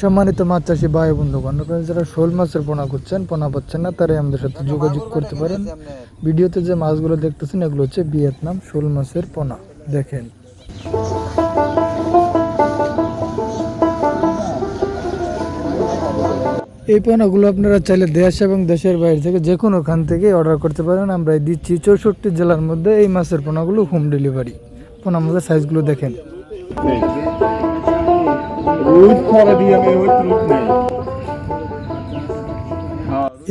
সম্মানিত মাছ চাষি ভাই বন্ধুগণ আপনারা যারা শোল মাছের পোনা করছেন পোনা পাচ্ছেন না তারাই আমাদের সাথে যোগাযোগ করতে পারেন। ভিডিওতে যে মাছগুলো দেখতেছেন এগুলো হচ্ছে ভিয়েতনাম শোল মাছের পোনা। দেখেন। এই পোনাগুলো আপনারা চাইলে দেশ এবং দেশের বাইরে থেকে যে কোনো খান থেকে অর্ডার করতে পারেন। আমরা দিচ্ছি চৌষট্টি জেলার মধ্যে এই মাছের পোনাগুলো হোম ডেলিভারি পোনা মাছের সাইজগুলো দেখেন।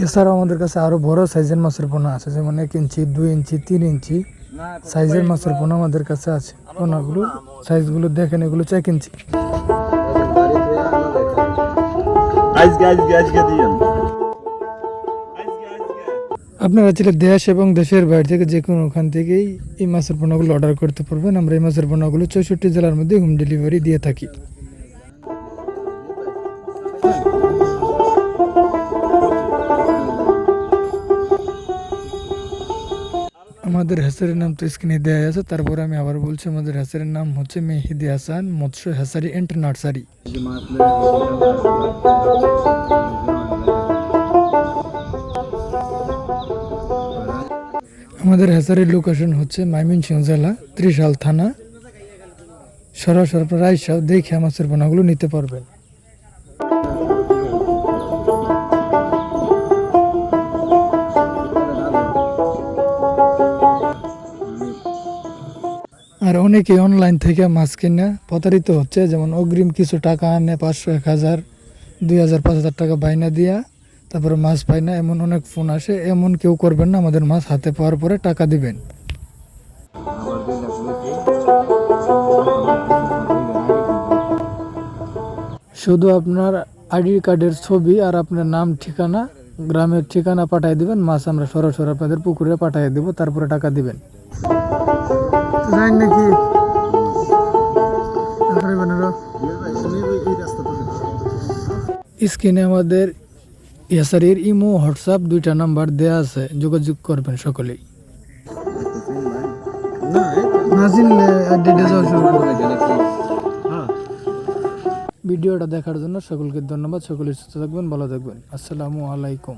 এছাড়াও আমাদের কাছে আরও বড় সাইজের মাছের পোনা আছে, যেমন এক ইঞ্চি, দুই ইঞ্চি, তিন ইঞ্চি সাইজের মাছের পোনা আমাদের কাছে আছে। পোনাগুলো সাইজগুলো দেখেন, এগুলো চেক ইঞ্চি আজকে আজকে আজকে আপনারা চাইলে দেশ এবং দেশের বাইরে থেকে যে কোনো ওখান থেকেই এই মাছের পোনাগুলো অর্ডার করতে পারবেন। আমরা এই মাছের পোনাগুলো চৌষট্টি জেলার মধ্যে হোম ডেলিভারি দিয়ে থাকি। আমাদের হেসারের নাম তো স্ক্রিনে দেওয়া আছে। তারপরে আমি আবার বলছি, আমাদের হেসারের নাম হচ্ছে মেহিদি হাসান মৎস্য হেসারি এন্ড নার্সারি আমাদের হেসারির লোকেশন হচ্ছে ময়মনসিংহ জেলা, ত্রিশাল থানা। সরাসরি আপনারা আইসা দেখে মাছের পোনাগুলো নিতে পারবেন। আর অনেকে অনলাইন থেকে মাছ কিনে, প্রতারিত হচ্ছে, যেমন অগ্রিম কিছু টাকা আনে পাঁচশো, এক হাজার, দুই হাজার, পাঁচ হাজার টাকা বাইনা দিয়া। তারপরে মাছ পাই না, এমন অনেক ফোন আসে, এমন কেউ করবেন না, আমাদের মাছ হাতে পাওয়ার পরে টাকা দিবেন। শুধু আপনার আইডি কার্ডের ছবি আর আপনার নাম, ঠিকানা, গ্রামের ঠিকানা পাঠিয়ে দিবেন, মাছ আমরা সরাসরি আপনাদের পুকুরে পাঠিয়ে দেবো, তারপরে টাকা দিবেন। নাকি স্ক্রিনে আমাদের ইয়াসারির ইমো হোয়াটসঅ্যাপ দুইটা নাম্বার দেয়া আছে যোগাযোগ করবেন সকলেই। ভিডিওটা দেখার জন্য সকলকে ধন্যবাদ সকলে সুস্থ থাকবেন ভালো থাকবেন। আসসালামু আলাইকুম।